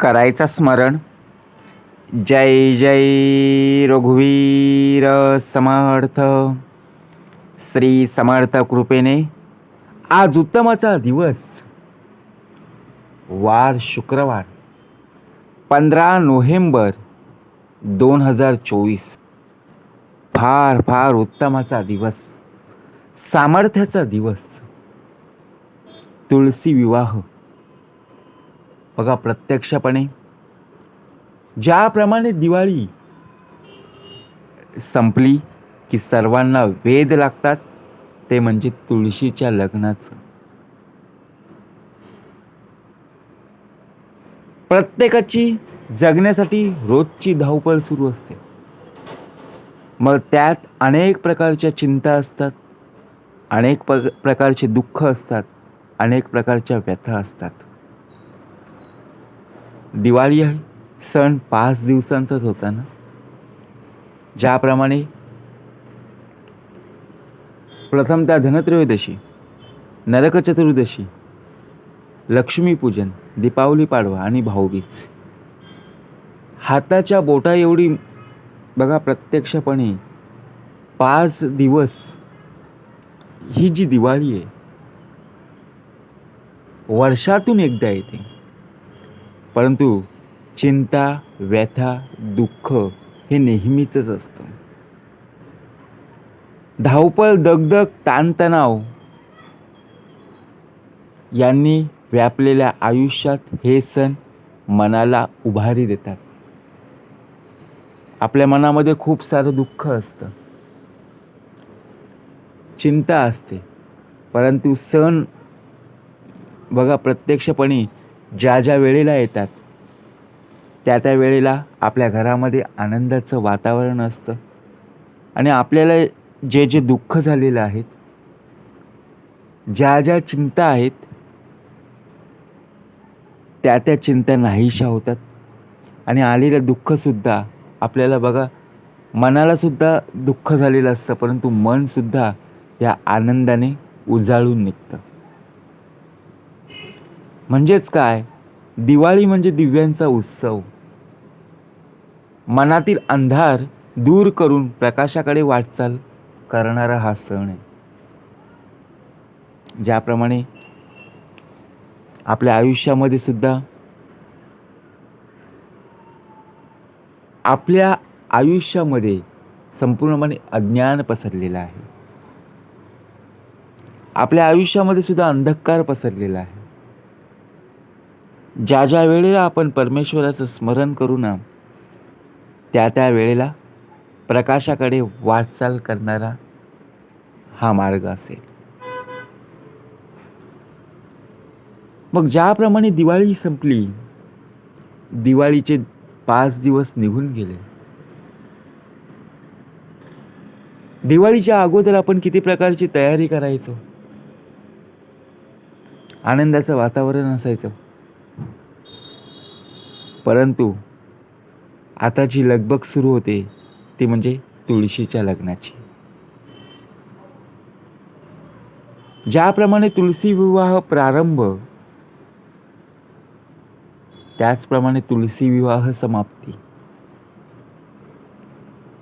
करायचा स्मरण. जय जय रघुवीर समर्थ. श्री समर्थ कृपेने आज उत्तमाचा दिवस. वार शुक्रवार पंधरा नोव्हेंबर दोन हजार चोवीस. फार फार उत्तमाचा दिवस. सामर्थ्याचा दिवस. तुळसी विवाह. बघा प्रत्यक्षपणे ज्याप्रमाणे दिवाळी संपली की सर्वांना वेद लागतात ते म्हणजे तुळशीच्या लग्नाचं. प्रत्येकाची जगण्यासाठी रोजची धावपळ सुरू असते. मग त्यात अनेक प्रकारच्या चिंता असतात अनेक प्र प्रकारचे दुःख असतात अनेक प्रकारच्या व्यथा असतात. दिवाळी आहे. सण पाच दिवसांचाच होता ना? ज्याप्रमाणे प्रथम त्या धनत्रयोदशी नरक चतुर्दशी लक्ष्मीपूजन दीपावली पाडवा आणि भाऊबीज. हाताच्या बोटा एवढी बघा प्रत्यक्षपणे पाच दिवस ही जी दिवाळी आहे वर्षातून एकदा येते. परंतु चिंता व्यथा दुःख हे नेहमीचंच असतं. धावपळ दगदग ताणतणाव यांनी व्यापलेल्या आयुष्यात हे सण मनाला उभारी देतात. आपल्या मनामध्ये खूप सारं दुःख असतं. चिंता असते. परंतु सण बघा प्रत्यक्षपणे ज्या ज्या वेळेला येतात त्या त्या वेळेला आपल्या घरामध्ये आनंदाचं वातावरण असतं. आणि आपल्याला जे जे दुःख झालेलं आहेत ज्या ज्या चिंता आहेत त्या त्या चिंता नाहीशा होतात. आणि आलेलं दुःखसुद्धा आपल्याला बघा मनालासुद्धा दुःख झालेलं असतं परंतु मनसुद्धा या आनंदाने उजाळून निघतं. म्हणजेच काय? दिवाळी म्हणजे दिव्यांचा उत्सव. मनातील अंधार दूर करून प्रकाशाकडे वाटचाल करणारा हा सण आहे. ज्याप्रमाणे आपल्या आयुष्यामध्ये सुद्धा आपल्या आयुष्यामध्ये संपूर्णपणे अज्ञान पसरलेलं आहे. आपल्या आयुष्यामध्ये सुद्धा अंधकार पसरलेला आहे. ज्या ज्या वेळेला आपण परमेश्वराचं स्मरण करू ना त्या त्या वेळेला प्रकाशाकडे वाटचाल करणारा हा मार्ग असेल. मग ज्याप्रमाणे दिवाळी संपली दिवाळीचे पाच दिवस निघून गेले. दिवाळीच्या अगोदर आपण किती प्रकारची तयारी करायचो? आनंदाचं वातावरण असायचं. परंतु आता जी लगबग सुरू होते ती म्हणजे तुळशीच्या लग्नाची. ज्याप्रमाणे तुळशी विवाह प्रारंभ त्याचप्रमाणे तुळशी विवाह समाप्ती.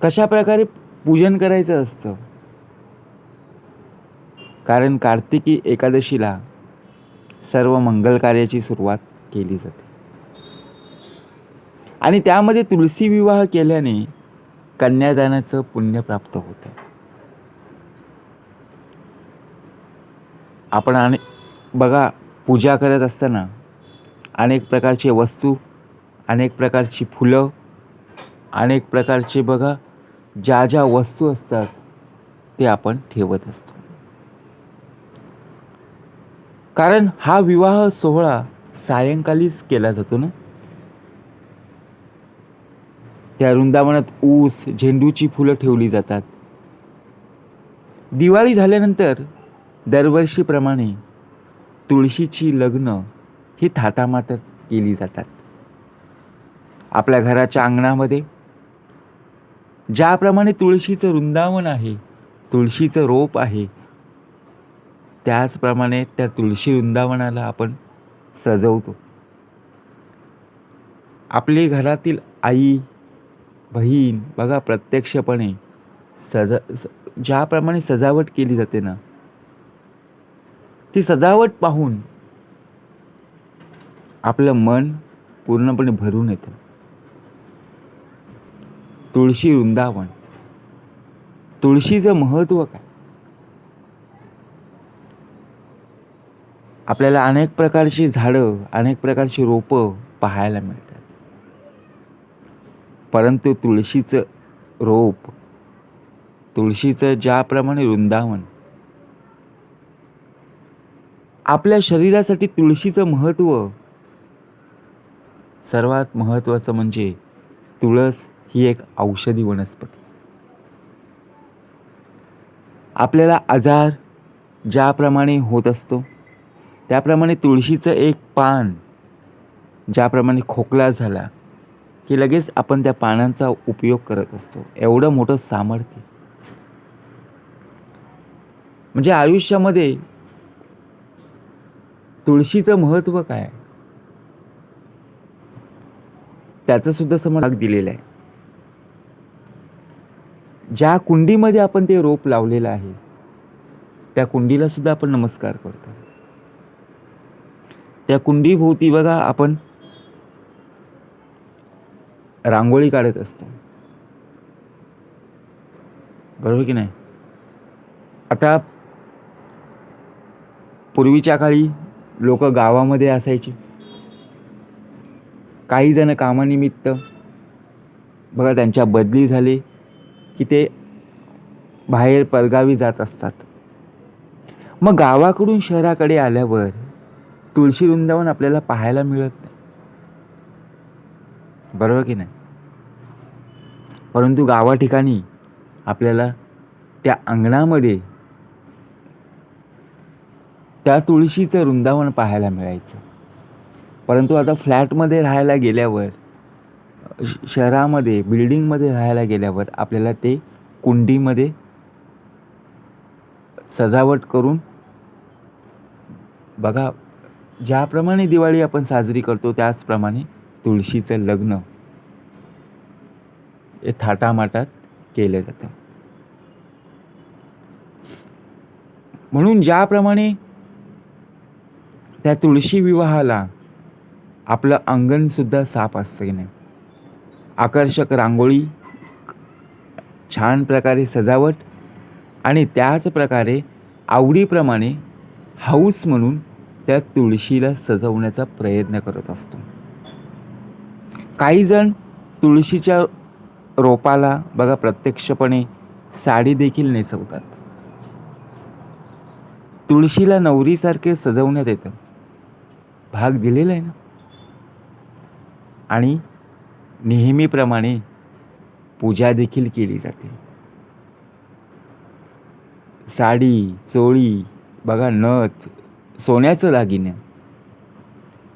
कशा प्रकारे पूजन करायचं असतं? कारण कार्तिकी एकादशीला सर्व मंगल कार्याची सुरुवात केली जाते. आणि त्यामध्ये तुळशी विवाह केल्याने कन्यादानाचं पुण्य प्राप्त होतं आपण आणि बघा पूजा करत असताना अनेक प्रकारचे वस्तू अनेक प्रकारची फुलं अनेक प्रकारचे बघा ज्या ज्या वस्तू असतात ते आपण ठेवत असतो. कारण हा विवाह सोहळा सायंकालीच केला जातो ना? त्या वृंदावनात ऊस झेंडूची फुलं ठेवली जातात. दिवाळी झाल्यानंतर दरवर्षीप्रमाणे तुळशीची लग्न ही थाटामाटात केली जातात. आपल्या घराच्या अंगणामध्ये ज्याप्रमाणे तुळशीचं वृंदावन आहे तुळशीचं रोप आहे त्याचप्रमाणे त्या तुळशी वृंदावनाला आपण सजवतो. आपली घरातील आई बहीण बघा प्रत्यक्षपणे सजा स ज्याप्रमाणे सजावट केली जाते ना ती सजावट पाहून आपलं मन पूर्णपणे भरून येतं. तुळशी वृंदावन. तुळशीचं महत्त्व काय? आपल्याला अनेक प्रकारची झाडं अनेक प्रकारची रोपं पाहायला मिळतात. परंतु तुळशीचं रोप तुळशीचं ज्याप्रमाणे वृंदावन आपल्या शरीरासाठी तुळशीचं महत्त्व सर्वात महत्त्वाचं म्हणजे तुळस ही एक औषधी वनस्पती. आपल्याला आजार ज्याप्रमाणे होत असतो त्याप्रमाणे तुळशीचं एक पान ज्याप्रमाणे खोकला झाला की लगेच आपण त्या पानांचा उपयोग करत असतो. एवढं मोठं सामर्थ्य. म्हणजे आयुष्यामध्ये तुळशीचं महत्त्व काय त्याचं सुद्धा समज दिलेला आहे. ज्या कुंडीमध्ये आपण ते रोप लावलेलं आहे त्या कुंडीला सुद्धा आपण नमस्कार करतो. त्या कुंडीभोवती बघा आपण रांगोळी काढत असतो. बरोबर की नाही? आता पूर्वीच्या काळी लोक गावामध्ये असायची. काही जण कामानिमित्त बघा त्यांच्या बदली झाली की ते बाहेर परगावी जात असतात. मग गावाकडून शहराकडे आल्यावर तुळशी वृंदावन आपल्याला पाहायला मिळत बरोबर की नाही? परंतु गावा ठिकाणी आपल्याला त्या अंगणामध्ये त्या तुळशीचं वृंदावन पाहायला मिळायचं. परंतु आता फ्लॅटमध्ये राहायला गेल्यावर शहरामध्ये बिल्डिंगमध्ये राहायला गेल्यावर आपल्याला ते कुंडीमध्ये सजावट करून बघा ज्याप्रमाणे दिवाळी आपण साजरी करतो त्याचप्रमाणे तुळशीचं लग्न हे थाटामाटात केलं जातं. म्हणून ज्याप्रमाणे त्या तुळशी विवाहाला आपलं अंगणसुद्धा साफ असतं की नाही. आकर्षक रांगोळी छान प्रकारे सजावट आणि त्याच प्रकारे आवडीप्रमाणे हाऊस म्हणून त्या तुळशीला सजवण्याचा प्रयत्न करत असतो. काही जण तुळशीच्या रोपाला बघा प्रत्यक्षपणे साडी देखील नेसवतात. तुळशीला नवरीसारखे सजवण्यात येतं. भाग दिलेला आहे ना? आणि नेहमीप्रमाणे पूजा देखील केली जाते. साडी चोळी बघा नथ सोन्याचं दागिनं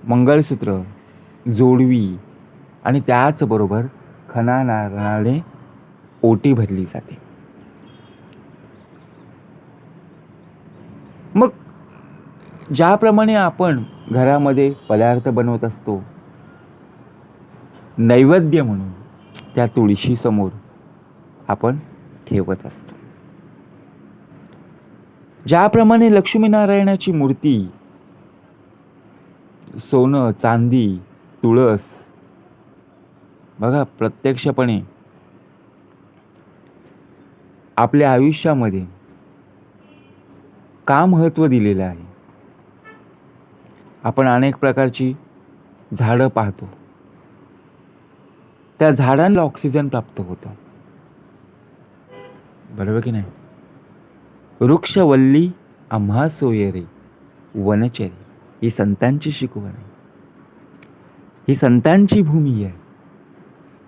मंगळसूत्र जोडवी आणि त्याचबरोबर खना नारळाने ओटी भरली जाते. मग ज्याप्रमाणे आपण घरामध्ये पदार्थ बनवत असतो नैवेद्य म्हणून त्या तुळशीसमोर आपण ठेवत असतो. ज्याप्रमाणे लक्ष्मीनारायणाची मूर्ती सोनं चांदी तुळस बघा प्रत्यक्षपणे आपल्या आयुष्यामध्ये का महत्त्व दिलेलं आहे? आपण अनेक प्रकारची झाडं पाहतो. त्या झाडांना ऑक्सिजन प्राप्त होतं. बरोबर की नाही? वृक्षवल्ली आम्हा सोयरे वनचरी ही संतांची शिकवण आहे. ही संतांची भूमी आहे.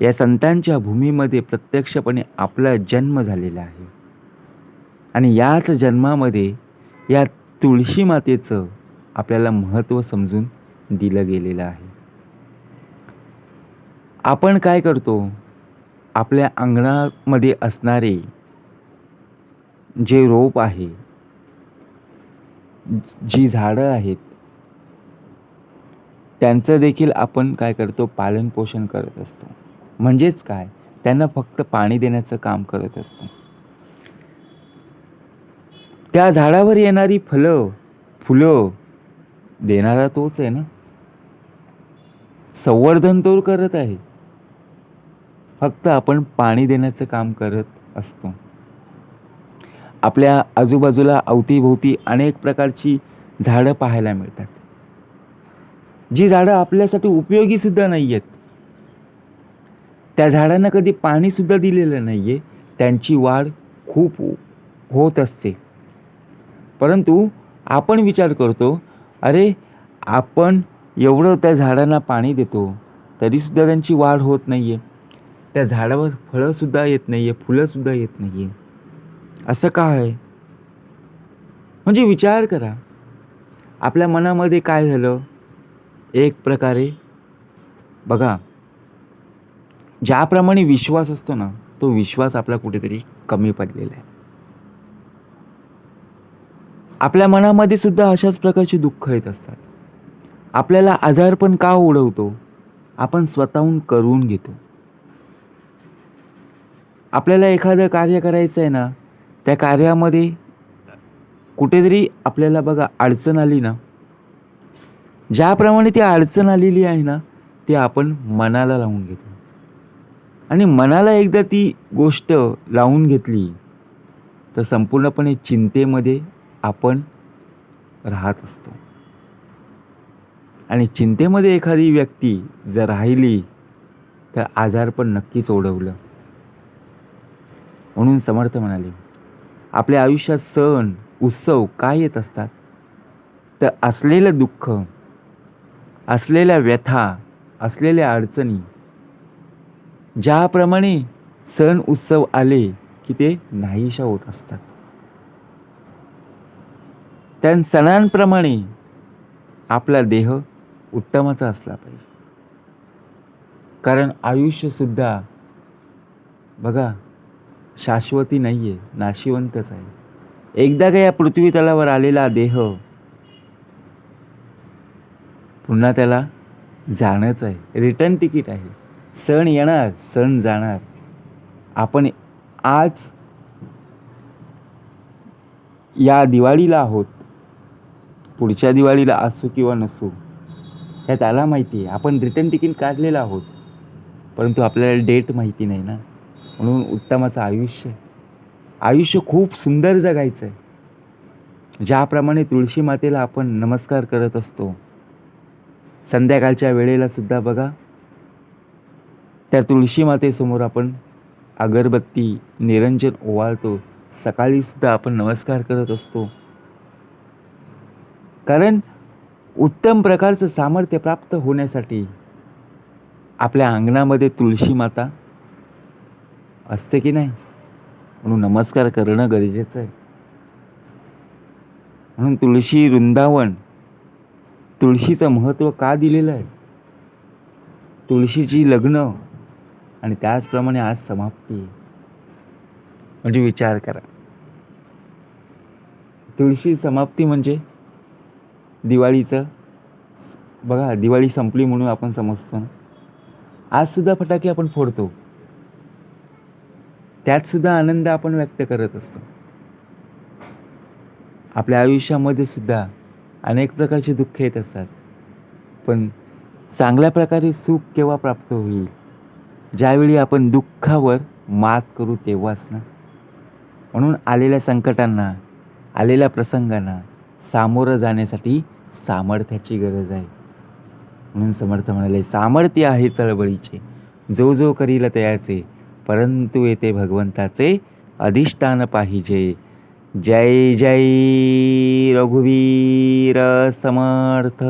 या संतांच्या भूमीमध्ये प्रत्यक्षपणे आपला जन्म झालेला आहे. आणि याच जन्मामध्ये या तुळशी मातेचं आपल्याला महत्त्व समजून दिलं गेलेलं आहे. आपण काय करतो? आपल्या अंगणामध्ये असणारे जे रोप आहे जी झाडं आहेत त्यांचं देखील आपण काय करतो? पालनपोषण करत असतो. म्हणजेच काय? त्यांना फक्त पाणी देण्याचं काम करत असतो. त्या झाडावर येणारी फलं फुलं देणारा तोच आहे ना? संवर्धन तो करत आहे. फक्त आपण पाणी देण्याचं काम करत असतो. आपल्या आजूबाजूला अवतीभोवती अनेक प्रकारची झाडं पाहायला मिळतात. जी झाडं आपल्यासाठी उपयोगी सुद्धा नाही आहेत त्या झाडांना कधी पाणीसुद्धा दिलेलं नाही आहे त्यांची वाढ खूप होत असते. परंतु आपण विचार करतो अरे आपण एवढं त्या झाडांना पाणी देतो तरीसुद्धा त्यांची वाढ होत नाही आहे त्या झाडावर फळंसुद्धा येत नाही आहे फुलंसुद्धा येत नाही आहे असं का आहे? म्हणजे विचार करा. आपल्या मनामध्ये काय झालं? एक प्रकारे बघा ज्याप्रमाणे विश्वास असतो ना तो विश्वास आपला कुठेतरी कमी पडलेला आहे. आपल्या मनामध्ये सुद्धा अशाच प्रकारची दुःख येत असतात. आपल्याला आजार पण का उडवतो आपण स्वतःहून करून घेतो. आपल्याला एखादं कार्य करायचं आहे ना त्या कार्यामध्ये कुठेतरी आपल्याला बघा अडचण आली ना ज्याप्रमाणे ती अडचण आलेली आहे ना ते आपण मनाला लावून घेतो. आणि मनाला एकदा ती गोष्ट लावून घेतली तर संपूर्णपणे चिंतेमध्ये आपण राहत असतो. आणि चिंतेमध्ये एखादी व्यक्ती जर राहिली तर आजार पण नक्कीच ओढवलं. म्हणून समर्थ म्हणाले आपल्या आयुष्यात सण उत्सव काय येत असतात? तर असलेलं दुःख असलेल्या व्यथा असलेल्या अडचणी ज्याप्रमाणे सण उत्सव आले की ते नाहीशा होत असतात. त्या सणांप्रमाणे आपला देह उत्तमाचा असला पाहिजे. कारण आयुष्यसुद्धा बघा शाश्वती नाही आहे नाशिवंतच आहे. एकदा का या पृथ्वी तलावर आलेला देह पुन्हा त्याला जाणंच आहे. रिटर्न तिकीट आहे. सण येणार सण जाणार. आपण आज या दिवाळीला आहोत. पुढच्या दिवाळीला असू किंवा नसू ह्या त्याला माहिती आहे. आपण रिटर्न तिकीट काढलेलं आहोत. परंतु आपल्याला डेट माहिती नाही ना. म्हणून उत्तमाचं आयुष्य आयुष्य खूप सुंदर जगायचं आहे. ज्याप्रमाणे तुळशी मातेला आपण नमस्कार करत असतो संध्याकाळच्या वेळेला सुद्धा बघा. त्या तुळशी मातेसमोर आपण अगरबत्ती निरंजन ओवाळतो. सकाळीसुद्धा आपण नमस्कार करत असतो. कारण उत्तम प्रकारचं सामर्थ्य प्राप्त होण्यासाठी आपल्या अंगणामध्ये तुळशी माता असते की नाही? म्हणून नमस्कार करणं गरजेचं आहे. म्हणून तुळशी वृंदावन तुळशीचं महत्त्व का दिलेलं आहे? तुळशीची लग्न आणि त्याचप्रमाणे आज समाप्ती. म्हणजे विचार करा. तुळशी समाप्ती म्हणजे दिवाळीचं बघा दिवाळी संपली म्हणून आपण समजतो ना. आजसुद्धा फटाके आपण फोडतो. त्यातसुद्धा आनंद आपण व्यक्त करत असतो. आपल्या आयुष्यामध्ये सुद्धा अनेक प्रकारचे दुःख येत असतात. पण चांगल्या प्रकारे सुख केव्हा प्राप्त होईल? ज्यावेळी आपण दुःखावर मात करू तेव्हाच ना. म्हणून आलेल्या संकटांना आलेल्या प्रसंगांना सामोरं जाण्यासाठी सामर्थ्याची गरज आहे. म्हणून समर्थ म्हणाले सामर्थ्य आहे चळवळीचे. जो जो करील तयाचे परंतु येते भगवंताचे अधिष्ठान पाहिजे. जय जय रघुवीर समर्थ.